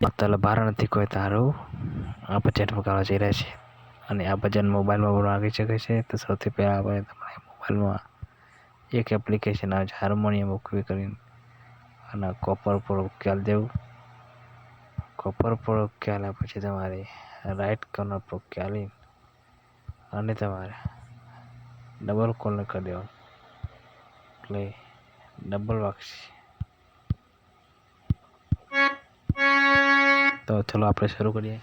પત્તલ બહાર નથી કોઈ તારું આ બજેટ વગાડવા જઈ રહ્યા છે. અને આ બજેટ મોબાઈલમાં પણ આવી શકે છે, તો સૌથી પહેલાં આપણે તમારે મોબાઈલમાં એક એપ્લિકેશન આવે છે હાર્મોનિયમ ઉપયોગ કરીને અને કોપર પર ઉકેલ દેવું. કોપર પર ઉકેલ્યા પછી તમારે રાઈટ કોર્નર પર ઉકેલી અને તમારે ડબલ કોલર કરી દેવાનું. એટલે ડબલ વાગશે. તો ચલો આપણે શરૂ કરીએ.